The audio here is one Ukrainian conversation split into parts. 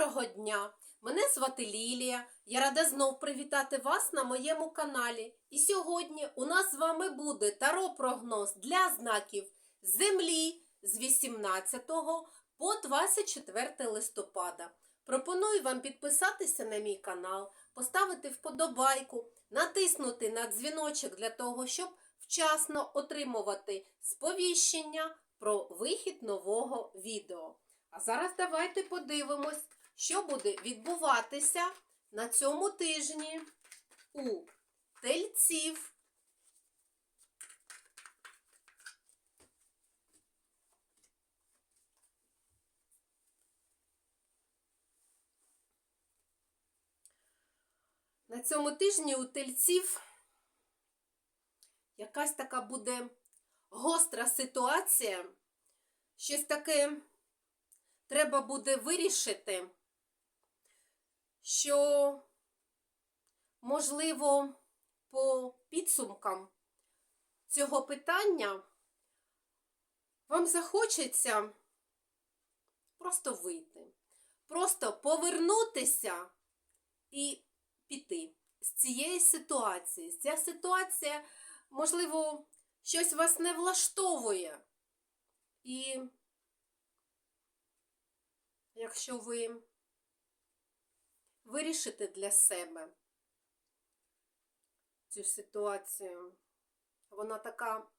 Доброго дня! Мене звати Лілія. Я рада знов привітати вас на моєму каналі. І сьогодні у нас з вами буде таро-прогноз для знаків Землі з 18 по 24 листопада. Пропоную вам підписатися на мій канал, поставити вподобайку, натиснути на дзвіночок для того, щоб вчасно отримувати сповіщення про вихід нового відео. А зараз давайте подивимось, що буде відбуватися на цьому тижні у тельців. На цьому тижні у тельців якась така буде гостра ситуація, щось таке треба буде вирішити, що, можливо, по підсумкам цього питання вам захочеться просто вийти, просто повернутися і піти з цієї ситуації. Ця ситуація, можливо, щось вас не влаштовує. І якщо ви вирішите для себе цю ситуацію, вона така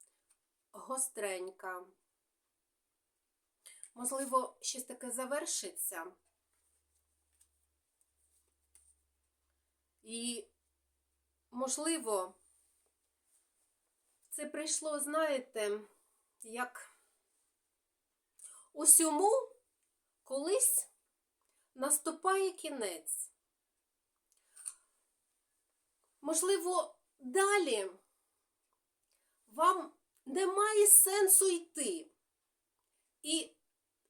гостренька. Можливо, щось таке завершиться. І, можливо, це прийшло, знаєте, як усьому колись наступає кінець. Можливо, далі вам немає сенсу йти. І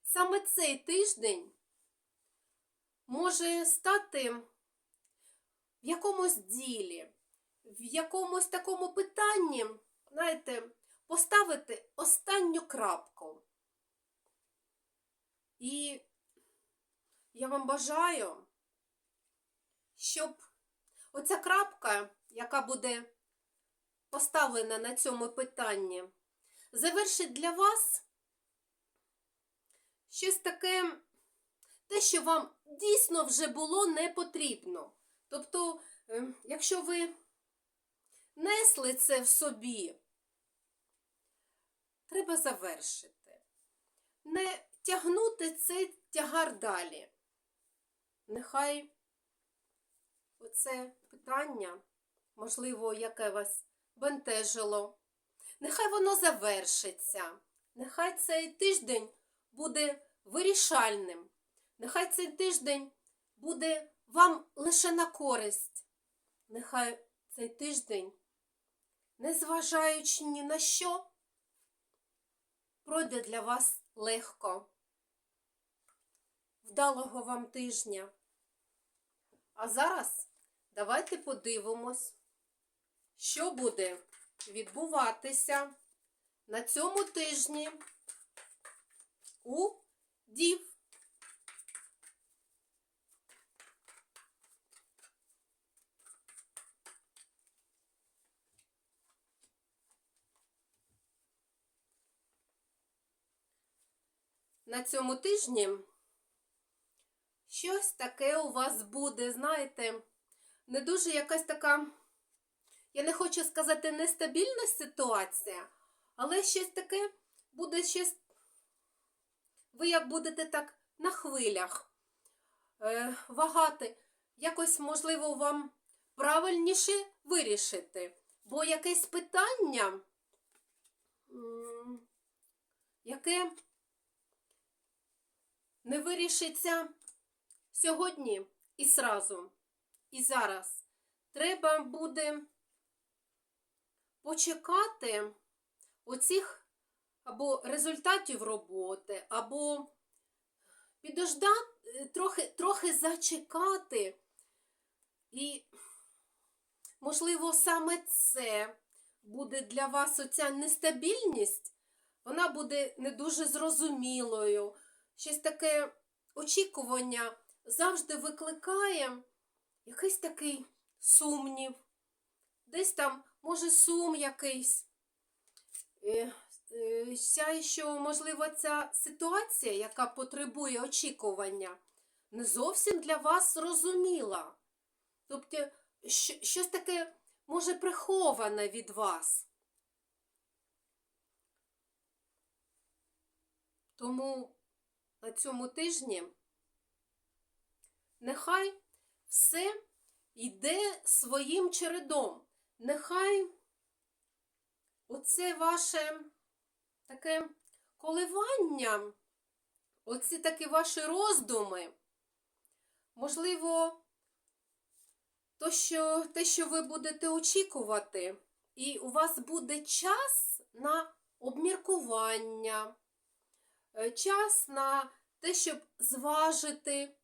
саме цей тиждень може стати в якомусь ділі, в якомусь такому питанні, знаєте, поставити останню крапку. І я вам бажаю, щоб оця крапка, яка буде поставлена на цьому питанні, завершить для вас щось таке, те, що вам дійсно вже було не потрібно. Тобто, е, якщо ви несли це в собі, треба завершити. Не тягнути цей тягар далі. Нехай оце питання, можливо, яке вас бентежило, нехай воно завершиться. Нехай цей тиждень буде вирішальним. Нехай цей тиждень буде вам лише на користь. Нехай цей тиждень, незважаючи ні на що, пройде для вас легко. Вдалого вам тижня. А зараз давайте подивимось, що буде відбуватися на цьому тижні у дів. На цьому тижні щось таке у вас буде, знаєте, не дуже якась така, я не хочу сказати, нестабільна ситуація, але щось таке буде щось, ви як будете так на хвилях е, вагати, якось, можливо, вам правильніше вирішити. Бо якесь питання, яке не вирішиться сьогодні і сразу, і зараз. Треба буде почекати оцих або результатів роботи, або підождати, трохи, трохи зачекати. І, можливо, саме це буде для вас оця нестабільність, вона буде не дуже зрозумілою щось таке очікування завжди викликає якийсь такий сумнів, десь там, може, сум якийсь. Е, е, що, можливо, ця ситуація, яка потребує очікування, не зовсім для вас зрозуміла. Тобто, щось таке може приховане від вас. Тому на цьому тижні нехай все йде своїм чередом. Нехай оце ваше таке коливання, оці такі ваші роздуми, можливо, то, що, те, що ви будете очікувати, і у вас буде час на обміркування, е, час на те, щоб зважити.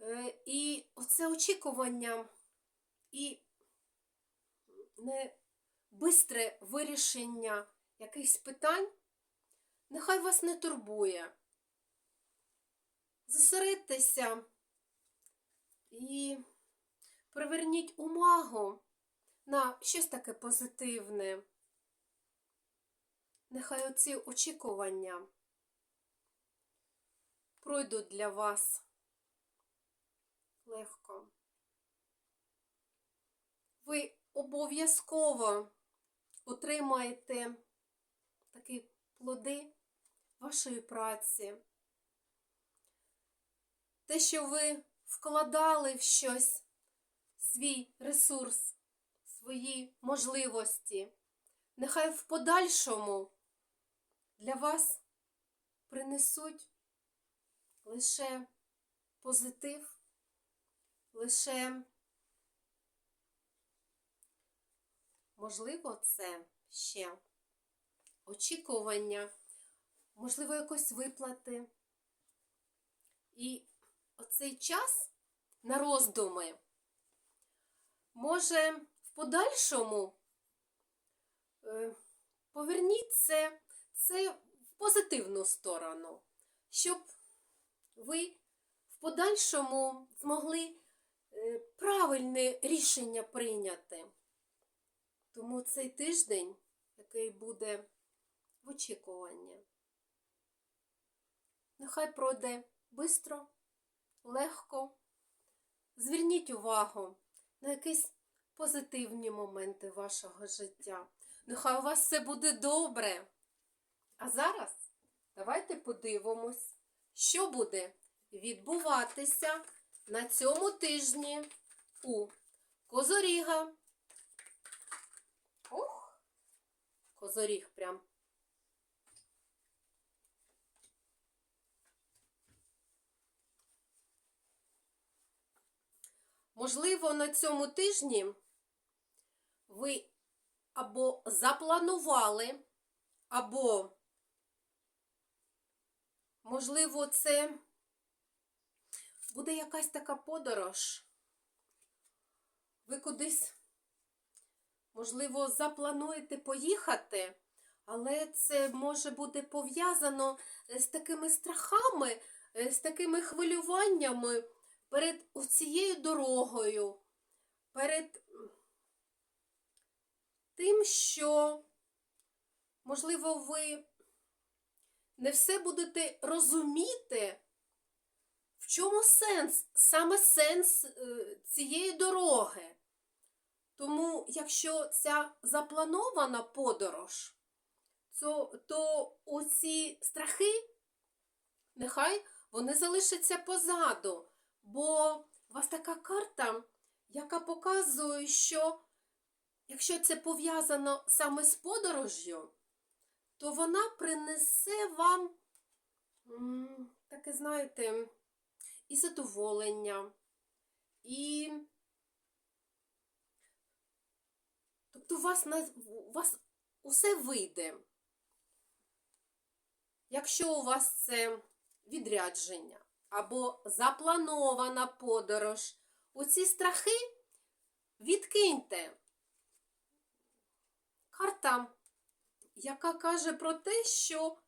Е, І оце очікування і не бистре вирішення якихось питань, нехай вас не турбує. Зосередьтеся і приверніть увагу на щось таке позитивне. Нехай оці очікування пройдуть для вас легко. Ви обов'язково отримаєте такі плоди вашої праці. Те, що ви вкладали в щось, свій ресурс, свої можливості, нехай в подальшому для вас принесуть лише позитив, лише, можливо, це ще очікування, можливо, якось виплати. І оцей час на роздуми може в подальшому е, поверніть це, це в позитивну сторону, щоб ви в подальшому змогли правильне рішення прийняти. Тому цей тиждень, який буде в очікуванні, нехай пройде бистро, легко. Зверніть увагу на якісь позитивні моменти вашого життя. Нехай у вас все буде добре. А зараз давайте подивимось, що буде відбуватися на цьому тижні у Козоріга. Ох, Козоріг прям. Можливо, на цьому тижні ви або запланували, або, можливо, це буде якась така подорож. Ви кудись, можливо, заплануєте поїхати, але це може бути пов'язано з такими страхами, е, з такими хвилюваннями перед цією дорогою, перед тим, що, можливо, ви не все будете розуміти, в чому сенс, саме сенс е, цієї дороги. Тому, якщо ця запланована подорож, то, то оці страхи, нехай вони залишаться позаду. Бо у вас така карта, яка показує, що якщо це пов'язано саме з подорожжю, то вона принесе вам таке, знаєте, і задоволення, і тобто у вас, у вас усе вийде. Якщо у вас це відрядження або запланована подорож, оці страхи відкиньте. Карта, яка каже про те, що,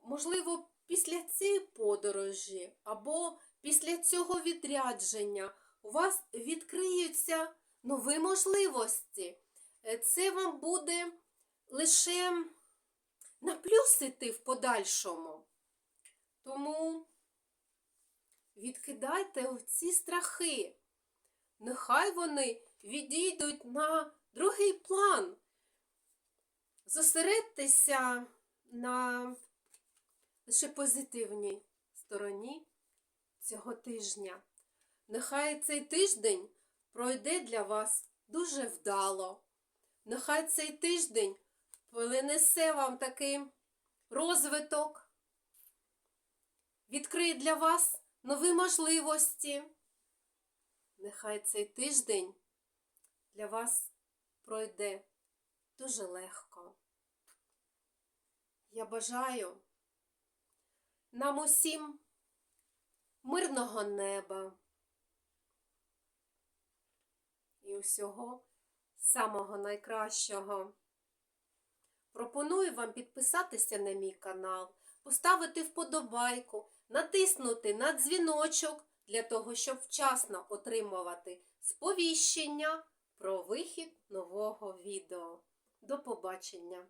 можливо, після цієї подорожі або після цього відрядження у вас відкриються нові можливості. Е, Це вам буде лише на плюс іти в подальшому. Тому відкидайте ці страхи. Нехай вони відійдуть на другий план. Зосередьтеся на лише позитивній стороні цього тижня. Нехай цей тиждень пройде для вас дуже вдало. Нехай цей тиждень принесе вам такий розвиток, відкриє для вас нові можливості. Нехай цей тиждень для вас пройде дуже легко. Я бажаю нам усім мирного неба і усього самого найкращого. Пропоную вам підписатися на мій канал, поставити вподобайку, натиснути на дзвіночок для того, щоб вчасно отримувати сповіщення про вихід нового відео. До побачення!